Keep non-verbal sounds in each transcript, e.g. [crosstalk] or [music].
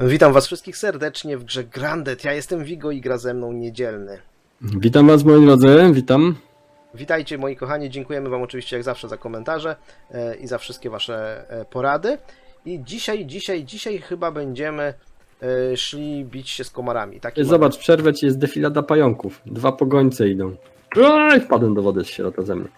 Witam was wszystkich serdecznie w grze Grandet. Ja jestem Vigo i gra ze mną Niedzielny. Witam Was moi drodzy, witam. Witajcie moi kochani, dziękujemy wam oczywiście jak zawsze za komentarze e, i za wszystkie wasze e, porady. I dzisiaj, dzisiaj, dzisiaj chyba będziemy e, szli bić się z komarami. Taki Zobacz, przerwę ci jest defilada pająków. Dwa pogońce idą. Oj, wpadłem do wody z sierota ze mnie.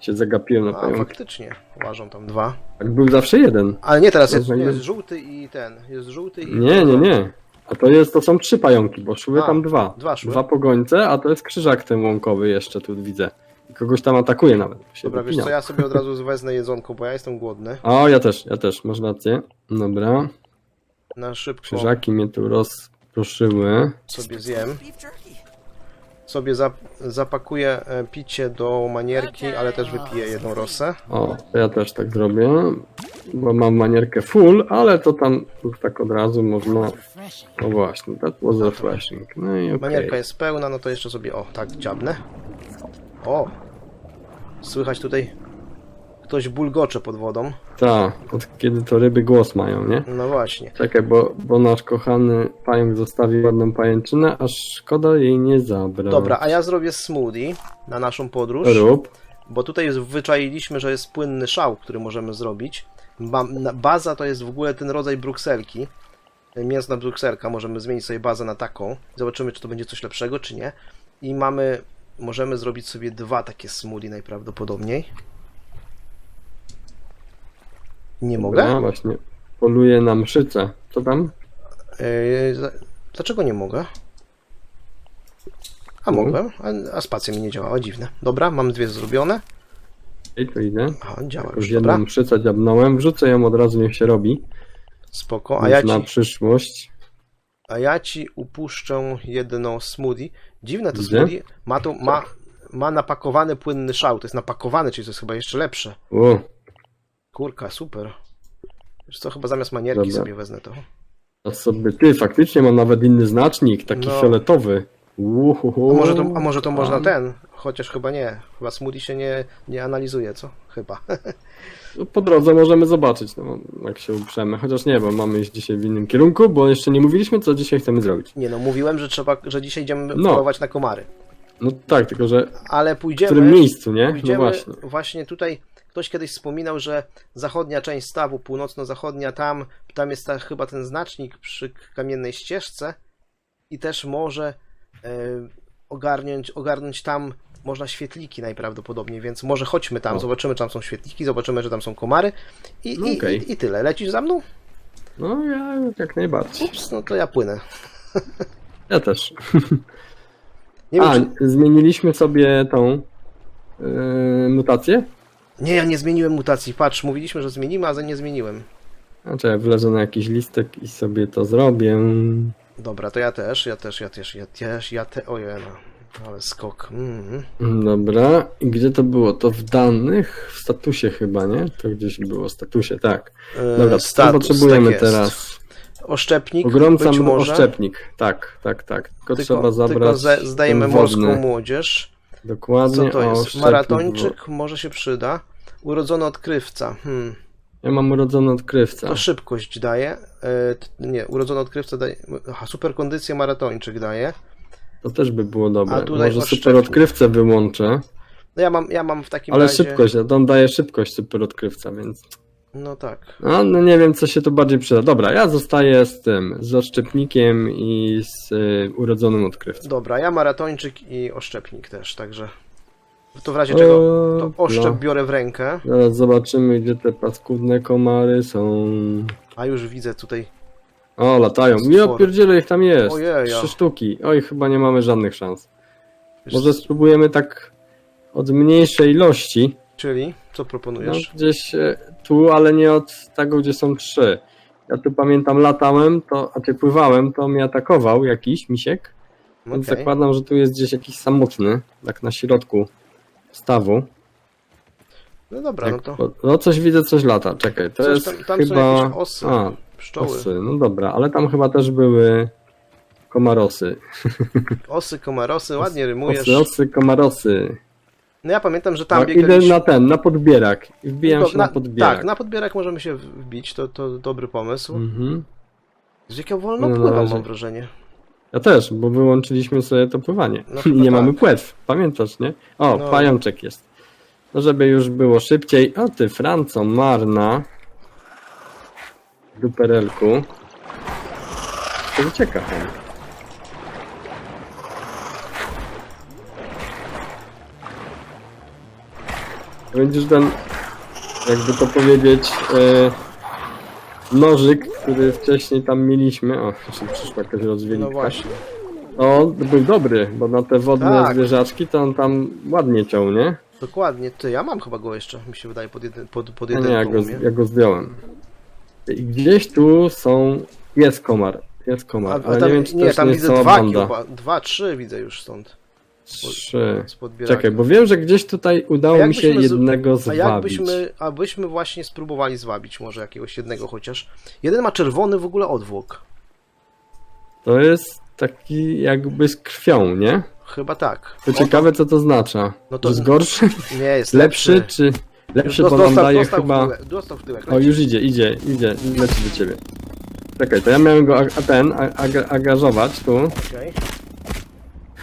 Się zagapiłem na A, faktycznie, łażą tam dwa. Tak był zawsze jeden. Ale nie teraz, jest, Rozumiem. jest żółty i ten, jest żółty i... Nie, nie, nie. A to jest, to są trzy pająki, bo szły A, tam dwa. dwa szły. Dwa pogońce, a to jest krzyżak ten łąkowy jeszcze tu widzę. I Kogoś tam atakuje nawet. Się Dobra, wiesz wypinał. co, ja sobie od razu wezmę jedzonko, bo ja jestem głodny. O, ja też, ja też, masz rację. Dobra. Na szybko Krzyżaki mnie tu rozproszyły. sobie zjem. Sobie zap zapakuję e, picie do manierki, ale też wypiję jedną rosę. O, to ja też tak zrobię, bo mam manierkę full, ale to tam już tak od razu można... No właśnie, that was refreshing. No i okej. Manierka jest pełna, no to jeszcze sobie, o, tak, dziabnę. O! Słychać tutaj, ktoś bulgocze pod wodą. Tak, od kiedy to ryby głos mają, nie? No właśnie. Czekaj, bo, bo nasz kochany pająk zostawił ładną pajęczynę, aż szkoda jej nie zabrać. Dobra, a ja zrobię smoothie na naszą podróż, Rób. bo tutaj wyczailiśmy, że jest płynny szał, który możemy zrobić. Ba baza to jest w ogóle ten rodzaj brukselki. Mięsna brukselka, możemy zmienić sobie bazę na taką. Zobaczymy, czy to będzie coś lepszego, czy nie. I mamy, możemy zrobić sobie dwa takie smoothie najprawdopodobniej. Nie mogę? No właśnie, poluje na mszycę. Co tam? Yy, za- dlaczego nie mogę? A Mhm. mogłem, a, a spacja mi nie działała, dziwne. Dobra, mam dwie zrobione. Ej, to idę. Aha, działa Już już, dobra. jedną mszycę dziabnąłem, wrzucę ją od razu, niech się robi. Spoko. A Już ja, na ci, przyszłość. a ja ci upuszczę jedno smoothie. Dziwne to Widzę. smoothie. Ma, tu, ma, ma napakowany płynny szał. To jest napakowany, czyli to jest chyba jeszcze lepsze. O, Kurka, super. Wiesz co, chyba zamiast manierki Dobra. sobie wezmę to. A sobie ty, faktycznie ma nawet inny znacznik, taki No. fioletowy. Uhuhu. A może to, a może to można ten? Chociaż chyba nie. Chyba smoothie się nie, nie analizuje, co? Chyba. [laughs] no Po drodze możemy zobaczyć, no, jak się uprzemy. Chociaż nie, bo mamy iść dzisiaj w innym kierunku, bo jeszcze nie mówiliśmy, co dzisiaj chcemy zrobić. Nie no, mówiłem, że trzeba, że dzisiaj idziemy No. polować na komary. No tak, tylko że Ale w pójdziemy. którym miejscu, nie? No Pójdziemy właśnie. właśnie tutaj. Ktoś kiedyś wspominał, że zachodnia część stawu, północno-zachodnia, tam, tam jest ta, chyba ten znacznik przy kamiennej ścieżce i też może e, ogarnąć, ogarnąć tam można świetliki najprawdopodobniej, więc może chodźmy tam, O. zobaczymy, czy tam są świetliki, zobaczymy, że tam są komary i, No i, okej. i, i tyle. Lecisz za mną? No ja jak najbardziej. Ups, no to ja płynę. Ja też. [laughs] Nie wiem, A, czy... zmieniliśmy sobie tą yy, mutację? Nie, ja nie zmieniłem mutacji. Patrz, mówiliśmy, że zmienimy, a nie zmieniłem. Znaczy, ja wlezę na jakiś listek i sobie to zrobię. Dobra, to ja też, ja też, ja też, ja też, ja te... Ojej, no. Ale skok. Mhm. Dobra, i gdzie to było? To w danych? W statusie chyba, nie? To gdzieś było w statusie, tak. E, Dobra, co status, potrzebujemy tak teraz? Oszczepnik, Ogromca być może. oszczepnik. Tak, tak, tak. Tylko, Tylko, trzeba zabrać tylko wodny. morską młodzież. Dokładnie. Co to jest? oszczepnik Maratończyk może się przyda. Urodzony odkrywca. Hmm. było- Ja mam urodzony odkrywca. To szybkość daje. E, t- nie, urodzony odkrywca daje. Aha, super kondycję maratończyk daje. To też by było dobre. A tutaj Może super odkrywcę wyłączę. No ja mam, ja mam w takim Ale razie. szybkość, a on daje szybkość super odkrywca, więc. No tak. No, no nie wiem, co się tu bardziej przyda. Dobra, ja zostaję z tym, z oszczepnikiem i z y, urodzonym odkrywcą. Dobra, ja maratończyk i oszczepnik też, także. To w razie czego to oszczep no. biorę w rękę. Zaraz zobaczymy, gdzie te paskudne komary są. A już widzę tutaj. O, latają. Ja pierdzielę, ich tam jest. Ojeja. Trzy sztuki. Oj, chyba nie mamy żadnych szans. Wiesz, Może spróbujemy tak od mniejszej ilości. Czyli co No, proponujesz? gdzieś e, tu, ale nie od tego, gdzie są trzy. Ja tu pamiętam, latałem, to, a czy pływałem, to mnie atakował jakiś misiek. Więc Okej. zakładam, że tu jest gdzieś jakiś samotny, tak na środku stawu. No dobra, no Jak, to po- no coś widzę, coś lata. Czekaj, to Coś jest tam- tam są chyba... jakieś osy, A, pszczoły. osy, no dobra, ale tam chyba też były komarosy. Osy, komarosy, ładnie rymujesz. Osy, osy, komarosy. No ja pamiętam, że tam No, idę biegaliśmy. na ten, na podbierak. Wbijam się na, podbierak. Tak, na podbierak możemy się wbić, to, to dobry pomysł. Mhm. Z jak ja wolno No, na pływam, mam wrażenie. Ja też, bo wyłączyliśmy sobie to pływanie. No I [laughs] nie mamy tak. płetw. Pamiętasz, nie? O, No. pajączek jest. No żeby już było szybciej. O ty, Franco, marna. Duperelku. To ucieka. Będziesz ten, jakby to powiedzieć, e, nożyk, który wcześniej tam mieliśmy. O, jeszcze przyszła jakaś rozwielitka. No właśnie. No, był dobry, bo na te wodne Tak. zwierzaczki to on tam ładnie ciął, nie? Dokładnie. Ty, ja mam chyba go jeszcze, mi się wydaje, pod, jeden, pod, pod jedynką nie, ja go, u mnie. ja go zdjąłem. I gdzieś tu są... Jest komar. Jest komar, a ale tam, nie wiem, czy nie, też tam widzę cała dwa, banda. dwa, trzy widzę już stąd. Trzy. Czekaj, bo wiem, że gdzieś tutaj udało A mi się z- jednego A zwabić. jakbyśmy, abyśmy właśnie spróbowali zwabić może jakiegoś jednego chociaż. Jeden ma czerwony w ogóle odwłok. To jest taki jakby z krwią, nie? Chyba tak. To ciekawe, co to oznacza. No to- jest gorszy? [laughs] Nie, jest Lepszy, lepszy. czy... Lepszy, Dos- bo nam daje dostał chyba... W dostał w tyłek. O, już idzie, idzie, idzie, leci do ciebie. Czekaj, to ja miałem go, a, a ten, a, aga- agażować tu. Okej.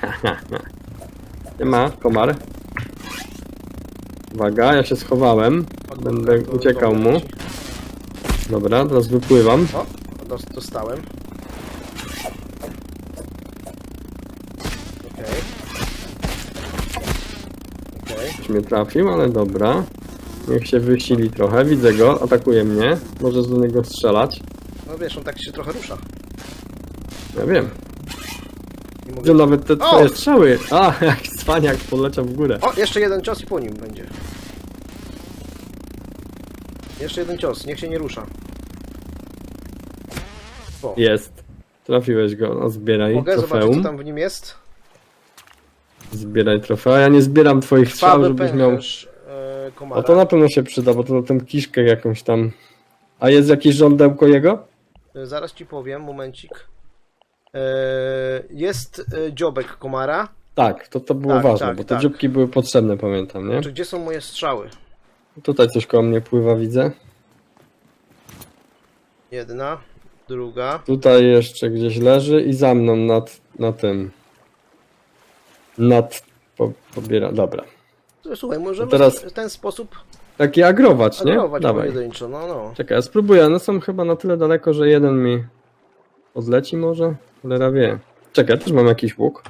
[laughs] Nie ma, komar. Uwaga, ja się schowałem. Będę To- uciekał mu. Dobra, teraz wypływam. O, dos- dostałem. Okej. Okej. Już mnie trafił, ale dobra. Niech się wysili trochę. Widzę go, atakuje mnie. Możesz do niego strzelać. No wiesz, on tak się trochę rusza. Ja wiem. Nie mogę... Nawet te O! twoje strzały. A, [laughs] jak cwaniak poleciał w górę. O, jeszcze jeden cios i po nim będzie. Jeszcze jeden cios, niech się nie rusza. O, Jest. Trafiłeś go, no zbieraj mogę zobaczyć co trofeum. tam w nim jest? Zbieraj trofea. Ja nie zbieram twoich strzał, Krwawy żebyś miał... pęcherz e, komara. A to na pewno się przyda, bo to na tę kiszkę jakąś tam... A jest jakieś żądełko jego? E, Zaraz ci powiem, momencik. E, jest e, dziobek komara. Tak, to, to było Tak, ważne, tak, bo te tak. dzióbki były potrzebne, pamiętam, nie? Znaczy, gdzie są moje strzały? Tutaj coś koło mnie pływa, widzę. Jedna, druga. Tutaj jeszcze gdzieś leży i za mną nad, na tym. Nad. Po, pobiera. Dobra. Słuchaj, możemy teraz- w ten sposób Taki agrować, nie? agrować Dawaj. pojedynczo. No, no. Czekaj, ja spróbuję. One są chyba na tyle daleko, że jeden mi odleci może? Cholera wie. Czekaj, ja też mam jakiś łuk.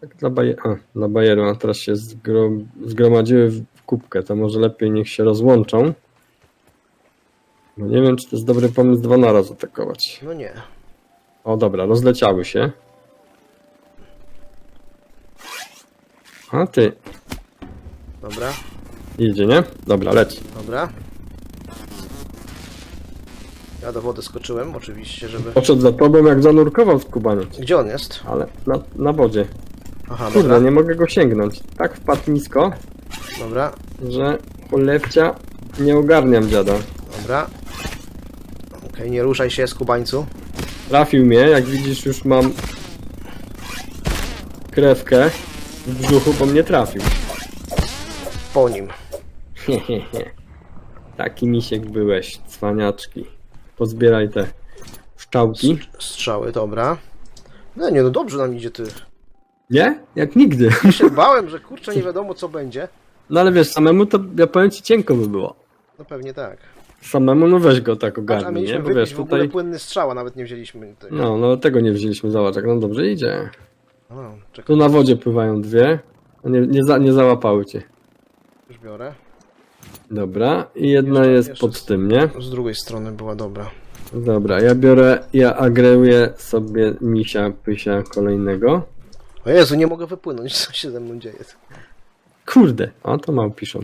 Tak dla, baje... A, dla bajeru, a teraz się zgro... zgromadziły w kubkę, to może lepiej niech się rozłączą. No nie wiem, czy to jest dobry pomysł dwa naraz atakować. No nie. O dobra, rozleciały się. A ty, Dobra, idzie, nie? Dobra, leci. dobra. Ja do wody skoczyłem, oczywiście, żeby... Poszedł za tobą, jak zanurkował w kubaniec. Gdzie on jest? Ale na, na wodzie. Aha, Kurde, dobra, nie mogę go sięgnąć. Tak wpadł nisko, dobra, że cholewcia nie ogarniam dziada. dobra. Okej, nie ruszaj się, skubańcu. Trafił mnie, jak widzisz już mam krewkę w brzuchu, bo mnie trafił. Po nim. Taki misiek byłeś, cwaniaczki. Pozbieraj te szczałki. Strzały, dobra. No nie, no dobrze nam idzie, ty. Nie? Jak nigdy. Ja się [laughs] bałem, że kurczę, nie wiadomo co będzie. No ale wiesz, samemu to ja powiem ci cienko by było. No pewnie tak. Samemu no weź go tak Patrz, a ogarnij, mieliśmy nie? Bo wiesz, w ogóle tutaj... płynny strzał, a nawet nie wzięliśmy tego. No, no tego nie wzięliśmy, zobacz, jak nam dobrze idzie. O, czekaj, Tu na wodzie pływają dwie. A Nie, nie, za, nie załapały cię. już biorę. Dobra, i jedna Jeszcze- jest jeszcze pod z- tym, nie? Z drugiej strony była dobra. Dobra, ja biorę, ja agreuję sobie misia pysia kolejnego. O Jezu, nie mogę wypłynąć, [laughs] co się ze mną dzieje. Kurde, a to mało piszą.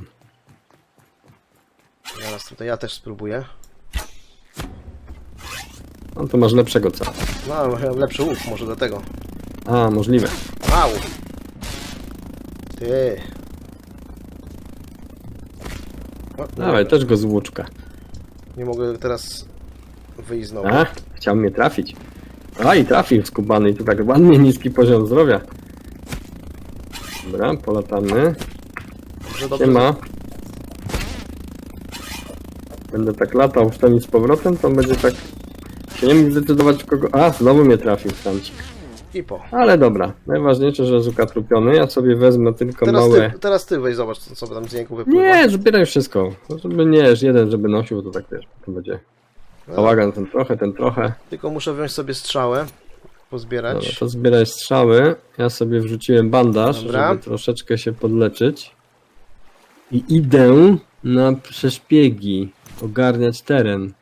Zaraz tutaj ja też spróbuję. No to masz lepszego cała. No, lepszy łuk, może do tego. A, możliwe. Au! Ty. O, Dawaj, też go z łuczka. Nie mogę teraz wyjść znowu. A, chciał mnie trafić. A, i trafił skubany i to tak ładnie niski poziom zdrowia. Dobra, polatamy. Dobrze, dobrze. Siema. Będę tak latał w ten i z powrotem, to będzie tak Się nie mógł zdecydować kogo... A, znowu mnie trafił stancik. I po. Ale dobra, najważniejsze, że Zuka trupiony. Ja sobie wezmę tylko Teraz małe... ty, teraz ty weź zobacz, co sobie tam z niego wypływa. Nie, zbieraj wszystko. No, Żeby nie, jeden żeby nosił, to tak wiesz, to będzie bałagan ten trochę, ten trochę. Tylko muszę wziąć sobie strzałę, Dobra, pozbierać. to zbieraj strzały. Ja sobie wrzuciłem bandaż, Dobra. żeby troszeczkę się podleczyć. I idę na przeszpiegi, ogarniać teren.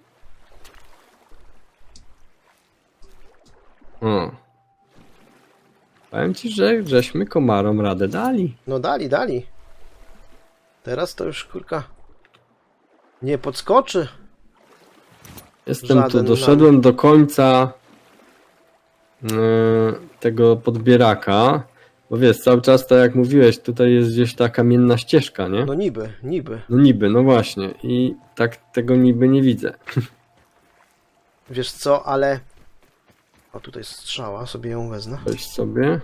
O. Powiem ci, że żeśmy komarom radę dali. No dali, dali. Teraz to już kurka nie podskoczy. Jestem tu, Żaden doszedłem do końca e, tego podbieraka. Bo wiesz, cały czas, tak jak mówiłeś, tutaj jest gdzieś ta kamienna ścieżka, nie? No niby, niby. No niby, no właśnie. I tak tego niby nie widzę. Wiesz co, ale... O, tutaj strzała, sobie ją wezmę. Weź sobie.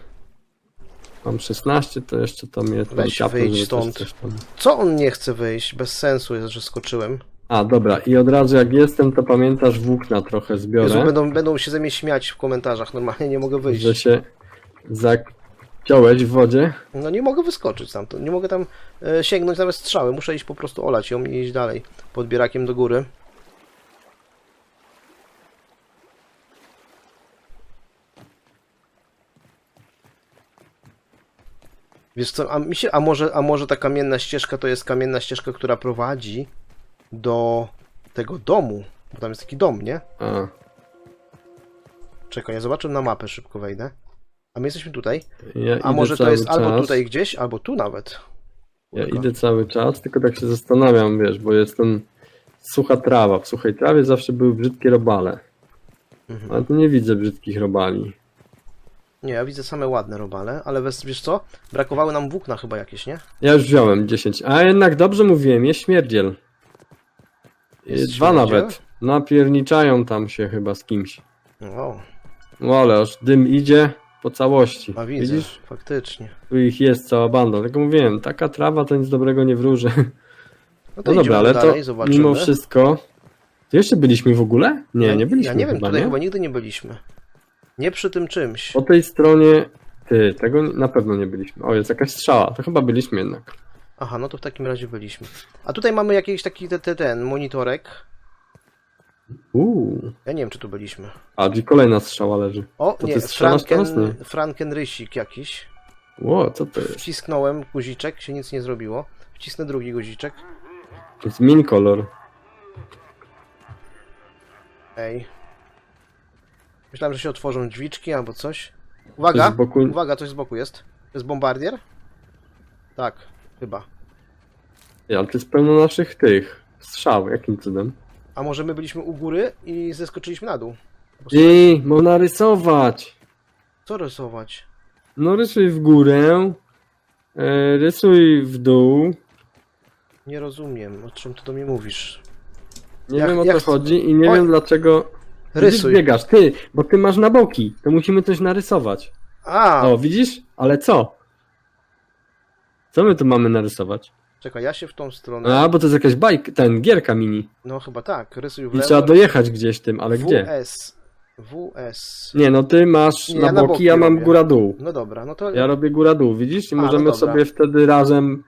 Mam 16, to jeszcze tam jest Weź, tam wyjdź stąd. Tam... Co on nie chce wyjść? Bez sensu jest, że skoczyłem. A, dobra. I od razu jak jestem, to pamiętasz włókna trochę zbiorę. Jezu, będą, będą się ze mnie śmiać w komentarzach. Normalnie nie mogę wyjść. Że się zaciąłeś w wodzie. No nie mogę wyskoczyć stamtąd. Nie mogę tam e, sięgnąć nawet strzały. Muszę iść po prostu olać ją i iść dalej. Podbierakiem do góry. Wiesz co, a, mi się, a, może, a może ta kamienna ścieżka to jest kamienna ścieżka, która prowadzi do tego domu? Bo tam jest taki dom, nie? A, Czekaj, ja zobaczę na mapę, szybko wejdę. A my jesteśmy tutaj. ja A może to jest albo czas. tutaj gdzieś, albo tu nawet. Ja idę cały czas, tylko tak się zastanawiam, wiesz, bo jestem sucha trawa. W suchej trawie zawsze były brzydkie robale. Mhm. Ale tu nie widzę brzydkich robali. Nie, ja widzę same ładne robale, ale wiesz, wiesz co? Brakowały nam włókna chyba jakieś, nie? Ja już wziąłem 10. A jednak dobrze mówiłem, jest śmierdziel. Jest Dwa śmierdziel? nawet. Napierniczają tam się chyba z kimś. O, No ale aż dym idzie po całości. a widzę, Widzisz? faktycznie. Tu ich jest cała banda. Tylko mówiłem, taka trawa to nic dobrego nie wróży. No to [laughs] No dobra, ale dalej, to zobaczymy. mimo wszystko... Tu jeszcze byliśmy w ogóle? Nie, ja, nie byliśmy Ja nie wiem, chyba, tutaj nie? chyba nigdy nie byliśmy. Nie przy tym czymś. Po tej stronie... Ty, tego na pewno nie byliśmy. O, jest jakaś strzała. To chyba byliśmy jednak. Aha, no to w takim razie byliśmy. A tutaj mamy jakiś taki te, te, ten monitorek. Uuu. Ja nie wiem, czy tu byliśmy. A, gdzie kolejna strzała leży. O, To nie, ty strzelasz teraz? Franken. Frankenrysik jakiś. Ło, co to jest? Wcisknąłem guziczek, się nic nie zrobiło. Wcisnę drugi guziczek. Zmień kolor. Ej. Myślałem, że się otworzą drzwiczki albo coś. Coś Uwaga! z boku... Uwaga, coś z boku jest. To jest bombardier? Tak, chyba. Ej, Ale to jest pełno naszych tych strzał. Jakim cudem? A może my byliśmy u góry i zeskoczyliśmy na dół? Bo Ej, można rysować. Co rysować? No rysuj w górę. E, rysuj w dół. Nie rozumiem, o czym ty do mnie mówisz. Nie Jak- wiem o jak- co chodzi i nie Oj. wiem dlaczego. Widzisz, Rysuj. biegasz, ty, bo ty masz na boki. To musimy coś narysować. A! O, widzisz? Ale co? Co my tu mamy narysować? Czekaj, ja się w tą stronę. A, bo to jest jakaś bajka, ten, gierka mini. No chyba tak, rysuj w I lewo. trzeba dojechać gdzieś tym, ale gdzie? WS. WS. Nie, no ty masz Nie, na ja na boki, boki ja mam robię. góra-dół. No dobra, no to. Ja robię góra-dół, widzisz? I A, no możemy dobra. sobie wtedy razem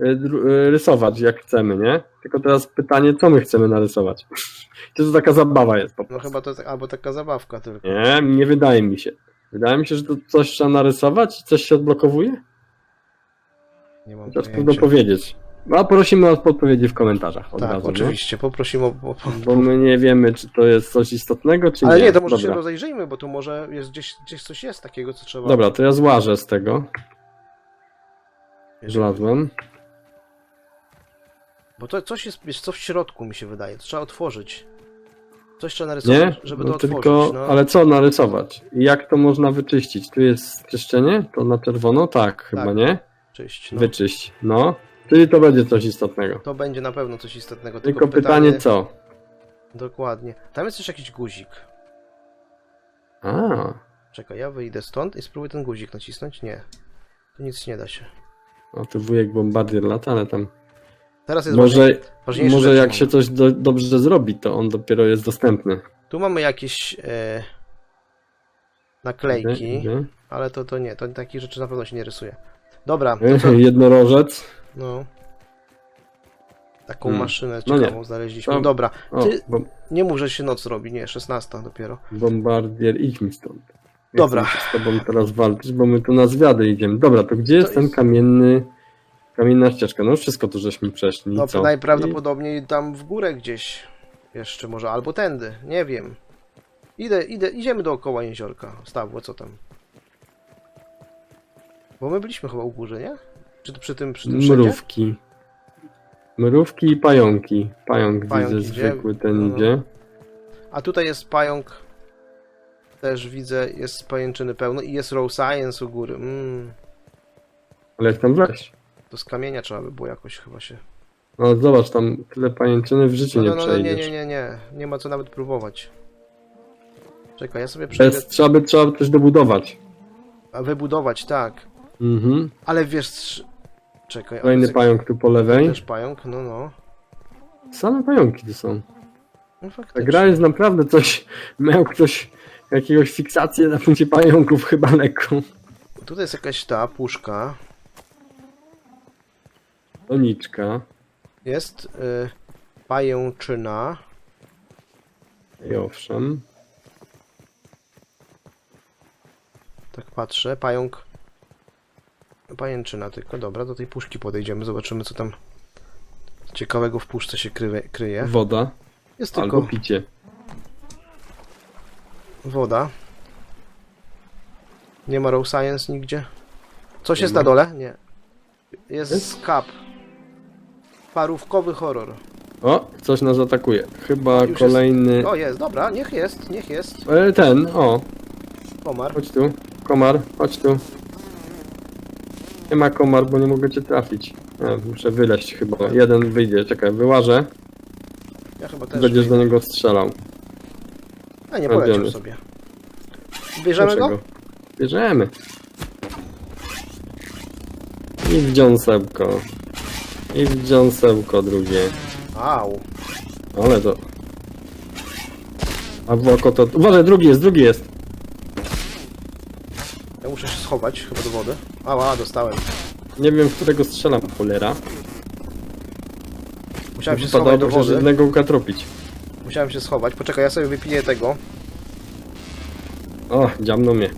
y, dru- y, rysować jak chcemy, nie? Tylko teraz pytanie, co my chcemy narysować? [laughs] To jest taka zabawa jest po No prostu. chyba to jest albo taka zabawka tylko. Nie, nie wydaje mi się. Wydaje mi się, że to coś trzeba narysować i coś się odblokowuje? Nie mam Chociaż trudno powiedzieć. A prosimy o podpowiedzi w komentarzach od Tak, razu, oczywiście, poprosimy o. o... nie? Bo my nie wiemy, czy to jest coś istotnego, czy Ale nie. nie, to może się Dobra. rozejrzyjmy, bo tu może jest gdzieś, gdzieś coś jest takiego, co trzeba. Dobra, to ja złażę z tego. Żlazłem. Bo to coś jest, wiesz, co w środku mi się wydaje. To trzeba otworzyć. Coś trzeba narysować, Nie? żeby No to tylko, otworzyć. No. ale co narysować? I jak to można wyczyścić? Tu jest czyszczenie? To na czerwono? Tak, chyba nie? Czyść, no. Wyczyść. No. Czyli to będzie coś istotnego. To będzie na pewno coś istotnego. Tylko pytanie co? Dokładnie. Tam jest też jakiś guzik. A, Czekaj, ja wyjdę stąd i spróbuję ten guzik nacisnąć. Nie. Tu nic nie da się. o tu wujek bombardier lata, ale tam Teraz jest może, ważniejsze może jak mamy. się coś do, dobrze zrobi, to on dopiero jest dostępny. Tu mamy jakieś e, naklejki, ale to, to nie, to takich rzeczy na pewno się nie rysuje. Dobra, to co? Jednorożec. No. Taką Hmm. maszynę No nie. ciekawą znaleźliśmy. To- Dobra, O, ty bom nie mów, że się noc robi, nie, 16 dopiero. bombardier, idź mi stąd. Nie Dobra. chcę z tobą teraz walczyć, bo my tu na zwiady idziemy. Dobra, to gdzie jest ten jest- kamienny, kamienna ścieżka? No wszystko tu żeśmy przeszli. No co? najprawdopodobniej tam w górę gdzieś jeszcze może, albo tędy, nie wiem. Idę, idę, idziemy dookoła jeziorka. Stawło, co tam? Bo my byliśmy chyba u górze, nie? Czy to przy tym, przy tym I szedzie? mrówki. Mrówki i pająki. Pająk Pająk widzę, idzie. zwykły ten No, no. idzie. A tutaj jest pająk. Też widzę, jest pajęczyny pełno i jest row science u góry. Mm, Ale jak tam wleźć? to z kamienia trzeba by było jakoś chyba się... No zobacz, tam tyle pajęczyny w życiu No, nie no, no, nie, przejdziesz. nie, nie, nie. Nie ma co nawet próbować. Czekaj, ja sobie przejdę... Bez, trzeba by trzeba by coś dobudować. A wybudować, tak. Mhm. Ale wiesz... Czekaj, Kolejny pająk tu po lewej. Też pająk, no no. Same pająki tu są. no Ta faktycznie. gra jest naprawdę coś. [laughs] Miał ktoś jakiegoś fiksację na punkcie pająków chyba lekką. Tutaj jest jakaś ta puszka. Doniczka. Jest y, pajęczyna. I owszem. Tak patrzę, pająk. Pajęczyna tylko, dobra, do tej puszki podejdziemy, zobaczymy co tam ciekawego w puszce się kryje. kryje. Woda. Jest Albo tylko picie. woda. Nie ma row science nigdzie. Coś Nie jest ma. na dole? Nie. Jest Jest? skap. Parówkowy horror. O, coś nas atakuje. Chyba Już kolejny. O, jest, dobra, niech jest, niech jest. E, ten, o, Komar. chodź tu. Komar, chodź tu. Nie ma komar, bo nie mogę cię trafić. Muszę wyleźć chyba. Jeden wyjdzie, czekaj, wyłażę. Ja chyba też. Będziesz do niego strzelał. A nie jest? sobie. Bierzemy go? Dlaczego? Bierzemy. I w dziąsełko. I w dziąsełko drugie. Au. Ale to... A w oko to... Uważaj, drugi jest, drugi jest. Ja muszę się schować chyba do wody. Ała, dostałem. Nie wiem, w którego strzelam, cholera. Musiałem się Wypadałoby schować do przecież wody. jednego ukatropić. Musiałem się schować. Poczekaj, ja sobie wypiję tego. O, dziamno mnie.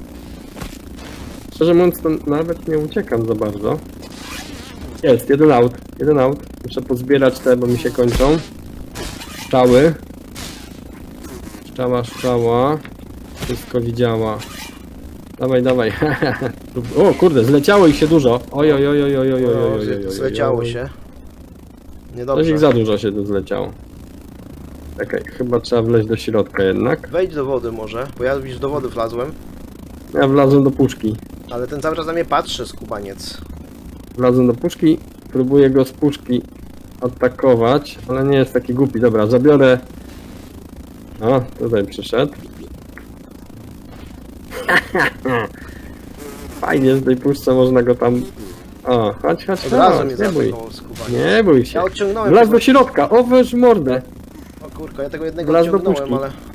Szczerze mówiąc, to nawet nie uciekam za bardzo. Jest, jeden out, jeden out. Muszę pozbierać te, bo mi się kończą. Szczały. Szczała, szczała. Wszystko widziała. Dawaj, dawaj. [laughs] o kurde, zleciało ich się dużo. Oj, oj, oj, oj, oj, oj, oj, oj, oj, oj, oj. Zleciało się. Coś Niedobrze. ich za dużo się tu zleciało. Czekaj, chyba trzeba wleźć do środka jednak. Wejdź do wody może, bo ja już do wody wlazłem. Ja wlazłem do puszki. Ale ten cały czas na mnie patrzy, skubaniec. Wlazłem do puszki, próbuję go z puszki atakować, ale nie jest taki głupi. Dobra, zabiorę. O, tutaj przyszedł. [laughs] Fajnie, z tej puszce można go tam... O, chodź, chodź, Od razu chodź, nie bój. zaatakował. Nie bój się. Ja odciągnąłem Wlazł do środka, o weź mordę. O kurka, ja tego jednego Wlazł do odciągnąłem, puszki. ale...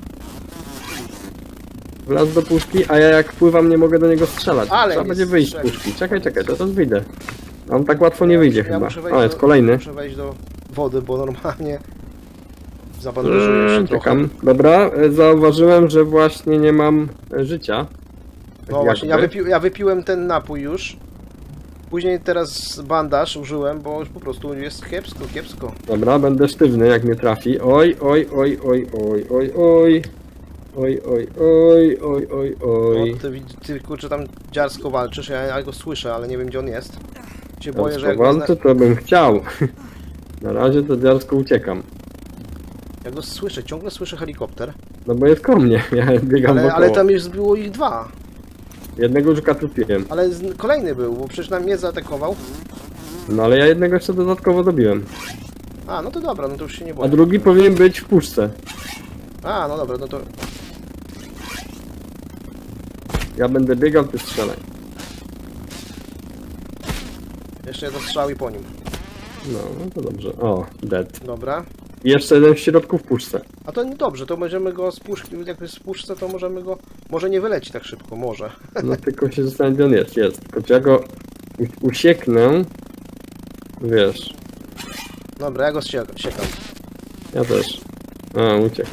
Wlazł do puszki, a ja jak pływam nie mogę do niego strzelać. Ale Trzeba nie będzie wyjść z strzelił. puszki. Czekaj, czekaj, to też wyjdę. On tak łatwo nie wyjdzie chyba. Muszę wejść O, jest do, kolejny. Muszę wejść do wody, bo normalnie... Zabandażuję się Eee, trochę. Czekam. Dobra, e, zauważyłem, że właśnie nie mam e, życia. No właśnie, ja, wypi ja wypiłem ten napój już. Później teraz bandaż użyłem, bo już po prostu jest kiepsko, kiepsko. Dobra, będę sztywny, jak mnie trafi. Oj, oj, oj, oj, oj, oj, oj. Oj, oj, oj, oj, oj, oj. No, ty, ty kurczę tam dziarsko walczysz, ja, ja go słyszę, ale nie wiem gdzie on jest. Się boję, że jak go, zna- Walczę, to bym chciał. Na razie to dziarsko uciekam. ja go słyszę, ciągle słyszę helikopter. No bo jest ko mnie, [laughs] ja biegam Ale, ale tam już było ich dwa. Jednego już ukatrupiłem. Ale z, kolejny był, bo przecież na mnie zaatakował. No ale ja jednego jeszcze dodatkowo dobiłem. A, no to dobra, no to już się nie A boję. drugi powinien być w puszce. A, no dobra, no to Ja będę biegał, ty strzelaj. jeszcze jeden strzał i po nim. No, no to dobrze. O, dead. Dobra. I jeszcze jeden w środku w puszce. A to nie dobrze, to możemy go z puszki, jak jest w puszce, to możemy go, może nie wyleci tak szybko, może. No tylko się zastanawiam, gdzie on jest. Jest. Tylko czy ja go u- usieknę, wiesz, Dobra, ja go sie- siekam. ja też. A, uciekł.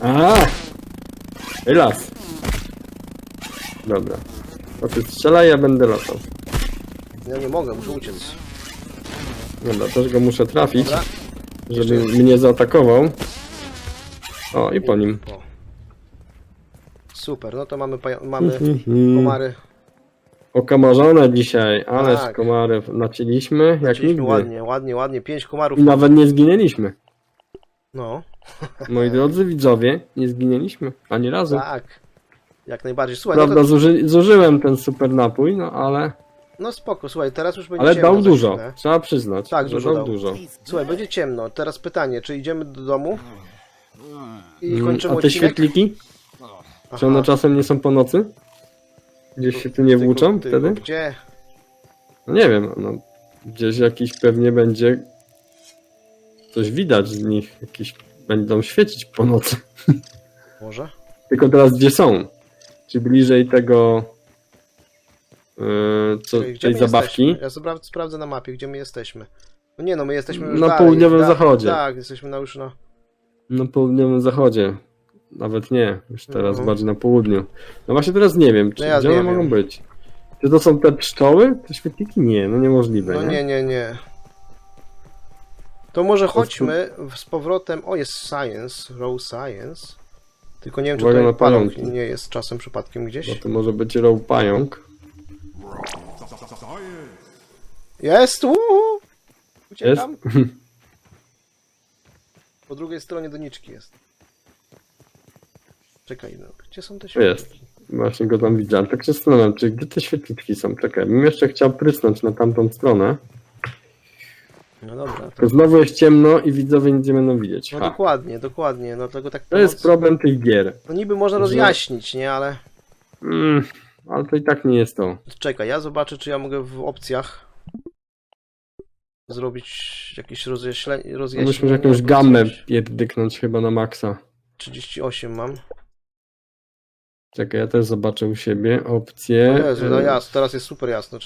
A! Ej, las. Dobra. To ty strzelaj, ja będę latał. Ja nie mogę, muszę uciec. Dobra, też go muszę trafić, Dobra. żeby mnie zaatakował. O, i po nim. O. Super, no to mamy, paja- mamy Mhm. komary. Okamorzone dzisiaj, ależ Tak. komary nacięliśmy, jak Zaczęliśmy nigdy. ładnie, ładnie, ładnie. Pięć komarów. I nawet nie zginęliśmy. No, Moi [laughs] drodzy widzowie, nie zginęliśmy ani razu. tak. Jak najbardziej. Słuchaj, no, Prawda, to, zuży, zużyłem ten super napój, no ale, no spoko, słuchaj, teraz już będzie ale ciemno dał za dużo. chwilę. Trzeba przyznać, Tak, że dużo dał dał. dużo. Słuchaj, będzie ciemno. Teraz pytanie, czy idziemy do domu i Mm, kończymy A te odcinek? świetliki? Aha. Czy one czasem nie są po nocy? Gdzieś się tu nie Tylko- włóczą tylko wtedy? Gdzie? No nie wiem, no, gdzieś jakiś pewnie będzie coś widać z nich, jakieś będą świecić po nocy. Może? Tylko teraz gdzie są? Czy bliżej tego co, Czyli tej zabawki? jesteśmy? Ja spra- sprawdzę na mapie, gdzie my jesteśmy. No nie no, my jesteśmy już Na dalej, południowym da- zachodzie. Tak, jesteśmy na już na... Na południowym zachodzie. Nawet nie, już teraz Mhm. bardziej na południu. No właśnie teraz nie wiem, czy, No ja gdzie one wiem. mogą być. Czy to są te pszczoły? Te świetliki? Nie, no niemożliwe. No nie? nie, nie, nie. To może chodźmy z powrotem... O, jest Science, Row Science. Tylko nie wiem, czy Uwaga to na pająk nie jest czasem przypadkiem gdzieś. to może być roł pająk. Jest! Uuu! Uciekam. [laughs] Po drugiej stronie doniczki jest. Czekaj, no, gdzie są te Tu jest. Właśnie go tam widziałem. Tak się zastanawiam, czy gdzie te świetliczki są? Czekaj, bym jeszcze chciał prysnąć na tamtą stronę. No dobra. To, znowu jest ciemno i widzowie nic nie będą widzieć. no Ha. dokładnie, dokładnie. No tego tak To jest problem tych gier. No niby można rozjaśnić, nie? Ale Mm, ale to i tak nie jest to. czekaj, ja zobaczę, czy ja mogę w opcjach zrobić jakieś rozjaśle- rozjaśnienie. Musimy jakąś gammę coś. pierdyknąć chyba na maksa. 38 mam. Czekaj, ja też zobaczę u siebie opcje. O Jezu, no jasno, teraz jest super jasno.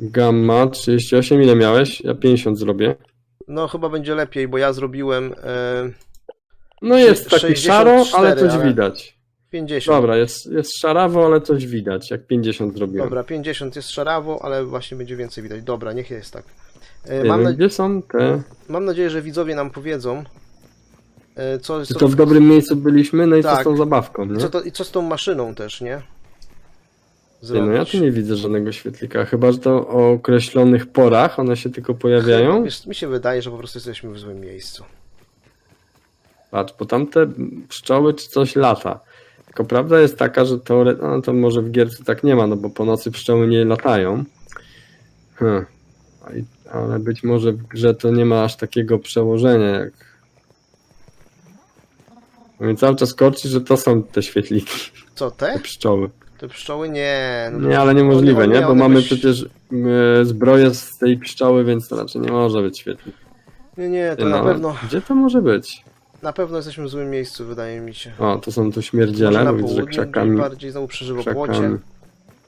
Gamma 38, ile miałeś? Ja 50 zrobię. No chyba będzie lepiej, bo ja zrobiłem e, No jest taki 64, szaro, ale coś ale- widać. 50. Dobra, jest, jest szarawo, ale coś widać, jak 50 zrobiłem. Dobra, 50 jest szarawo, ale właśnie będzie więcej widać. Dobra, niech jest tak. E, Nie mam, wiem, gdzie są te... mam nadzieję, że widzowie nam powiedzą, e, co, Czy co, to w dobrym miejscu byliśmy, no i co Tak. z tą zabawką, nie? co to, i co z tą maszyną też, nie? Nie, no ja tu nie widzę żadnego świetlika, chyba że to o określonych porach one się tylko pojawiają. [laughs] Wiesz, mi się wydaje, że po prostu jesteśmy w złym miejscu. Patrz, bo tamte pszczoły czy coś lata. Tylko prawda jest taka, że teore... no to może w gierce tak nie ma, no bo po nocy pszczoły nie latają. Hm. Ale być może w grze to nie ma aż takiego przełożenia jak... No i cały czas korci, że to są te świetliki, Co, te te? pszczoły. Te pszczoły? Nie. No, Nie, ale niemożliwe, one- nie? Bo one mamy byś- przecież e, zbroję z tej pszczoły, więc to raczej nie może być świetlik. Nie, nie, to No, na pewno, Gdzie to może być? Na pewno jesteśmy w złym miejscu, wydaje mi się. O, to są tu Może śmierdziele, na bo widzę, że południu, krzakami. gdzieś bardziej znowu przy żywopłocie. krzakami.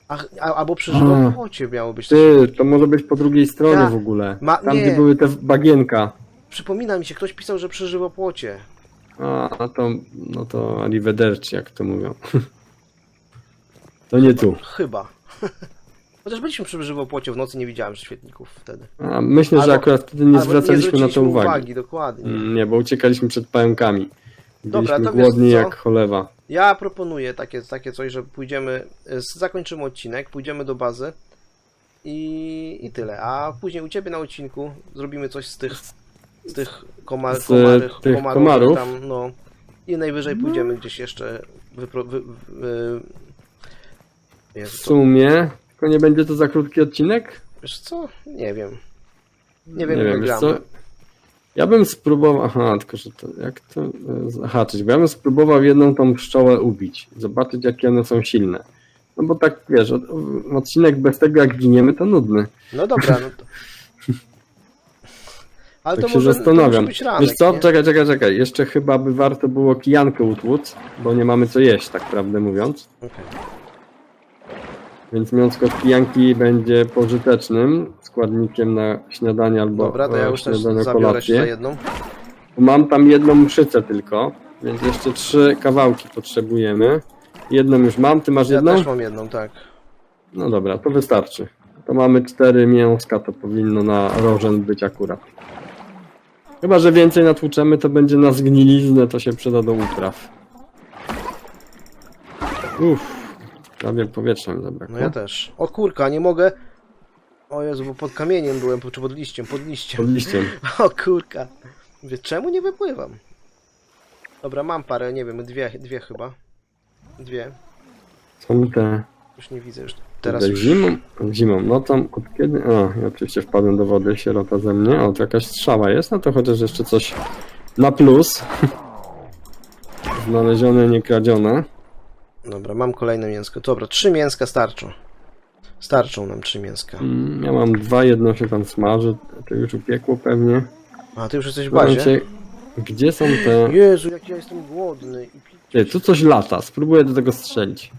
Ach, a, albo przy żywopłocie miało być. Ty, to może być po drugiej stronie Ja- w ogóle. Ma- Tam, nie. gdzie były te bagienka. Przypomina mi się, ktoś pisał, że przy żywopłocie. A, no to, no to arrivederci, jak to mówią. [laughs] To nie tu. Chyba. [laughs] Chociaż byliśmy przy żywopłocie w nocy, nie widziałem świetników wtedy. A myślę, że Albo- akurat wtedy nie zwracaliśmy na to zwróciliśmy uwagi. dokładnie. Mm, Nie, bo uciekaliśmy przed pająkami. Dobra, Byliśmy to wiesz głodni co? jak cholewa. Ja proponuję takie, takie coś, że pójdziemy, zakończymy odcinek, pójdziemy do bazy i, i tyle. A później u Ciebie na odcinku zrobimy coś z tych, z tych, komar, Z komary, tych komarów, komarów? Tam, no. I najwyżej pójdziemy gdzieś jeszcze wypro, wy, wy, W Jezu, co, sumie, tylko nie będzie to za krótki odcinek? wiesz co? Nie wiem. Nie wiem, Nie jak wiem, wiesz gramy. co? Ja bym spróbował, aha, tylko że to, jak to zahaczyć, bo ja bym spróbował jedną tą pszczołę ubić, zobaczyć jakie one są silne. No bo tak, wiesz, od, odcinek bez tego jak giniemy to nudny. No dobra, no to... [laughs] Ale Tak to się może, to zastanawiam. być ranek, Wiesz co, nie? czekaj, czekaj, czekaj. Jeszcze chyba by warto było kijankę utłuc, bo nie mamy co jeść, tak prawdę mówiąc. Okej. Więc mięsko z kijanki będzie pożytecznym składnikiem na śniadanie albo Dobra, to ja e, już też śniadanie, zabiorę się za kolację. jedną. Mam tam jedną mszycę tylko, więc jeszcze trzy kawałki potrzebujemy. Jedną już mam, ty masz Ja jedną? też mam jedną, tak. No dobra, to wystarczy. To mamy cztery mięska, to powinno na rożen być akurat. Chyba, że więcej natłuczemy, to będzie na zgniliznę, to się przyda do upraw. Uff, prawie powietrza mi zabrakło. No ja też. O kurka, nie mogę. O Jezu, bo pod kamieniem byłem, czy pod liściem, pod liściem. Pod liściem. [laughs] O kurka. Mówię, czemu nie wypływam? Dobra, mam parę, nie wiem, dwie, dwie chyba. Dwie. Są te... Już nie widzę już. Teraz Teraz już. zimą, zimą, no tam od kiedy... O, ja oczywiście wpadłem do wody, sierota ze mnie. O, to jakaś strzała jest, no to chociaż jeszcze coś na plus. [laughs] Znalezione, nie kradzione. Dobra, mam kolejne mięsko. Dobra, trzy mięska starczą. Starczą nam trzy mięska. Mm, Ja mam dwa, jedno się tam smaży, to już upiekło pewnie. A, ty już jesteś w bazie? Gdzie są te... Jezu, jak ja jestem głodny. I pi- Ty, tu coś lata, spróbuję do tego strzelić.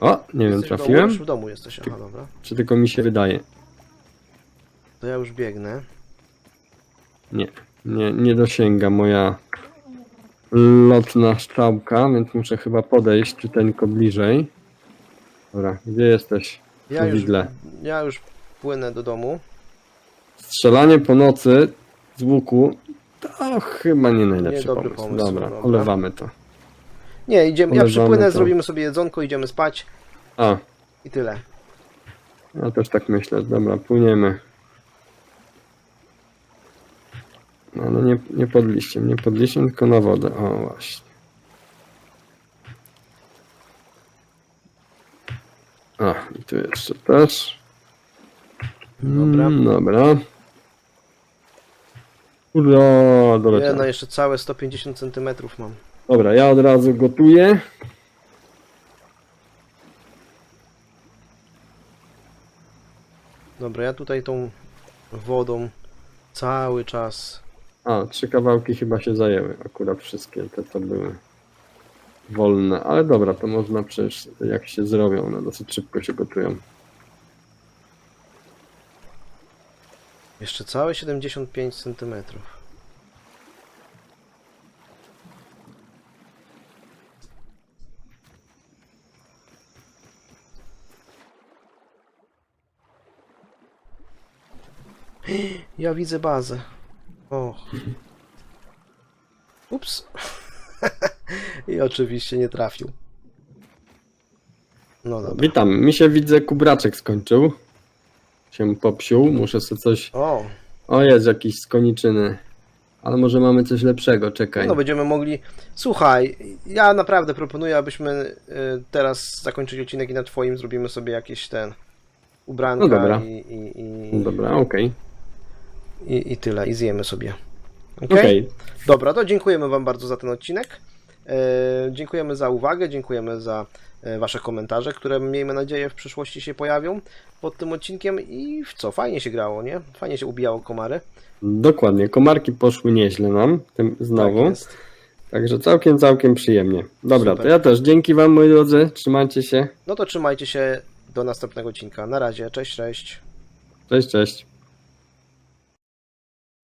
O, nie wiem, Jesteś w domu? trafiłem? Już w domu jesteś, aha, dobra. Czy tylko mi się wydaje? To ja już biegnę. Nie, nie, nie dosięga moja lotna szczałka, więc muszę chyba podejść ciuteńko bliżej. Dobra, gdzie jesteś? Ja już, Widle. ja już płynę do domu. Strzelanie po nocy z łuku to chyba nie najlepszy Niedobry pomysł. pomysł, Dobra, dobra. olewamy to. Nie, idziemy, ja przypłynę, to. zrobimy sobie jedzonko, idziemy spać A, i tyle. ja też tak myślę. Dobra, płyniemy. No, no nie, nie pod liściem, nie pod liściem, tylko na wodę. O, właśnie. A, i tu jeszcze też. Dobra. Mm, dobra. Ura, Nie, doleciałem. no jeszcze całe 150 cm mam. Dobra, ja od razu gotuję. Dobra, ja tutaj tą wodą cały czas. A, trzy kawałki chyba się zajęły. Akurat wszystkie te, co były wolne. Ale dobra, to można przecież, jak się zrobią, one dosyć szybko się gotują. Jeszcze całe 75 cm. [gasps] Ja widzę bazę. O. Ups. [laughs] I oczywiście nie trafił. No dobra. Witam, mi się widzę kubraczek skończył. Się popsił, muszę sobie coś... O, O, jest jakiś z koniczyny. Ale może mamy coś lepszego, czekaj. No będziemy mogli. Słuchaj, ja naprawdę proponuję, abyśmy y, teraz zakończyli odcinek i na twoim zrobimy sobie jakieś ten ubranka No dobra. i, i, i, No Dobra, okej. I, i tyle, i zjemy sobie. Okej? Okej. Dobra, to dziękujemy Wam bardzo za ten odcinek. E, dziękujemy za uwagę, dziękujemy za e, Wasze komentarze, które miejmy nadzieję w przyszłości się pojawią pod tym odcinkiem i w co? Fajnie się grało, nie? Fajnie się ubijało komary. Dokładnie, komarki poszły nieźle nam, tym Tak znowu. jest. Także całkiem, całkiem przyjemnie. Dobra, Super. to ja też. Dzięki Wam, moi drodzy. Trzymajcie się. No to trzymajcie się do następnego odcinka. Na razie, cześć, cześć. Cześć, cześć.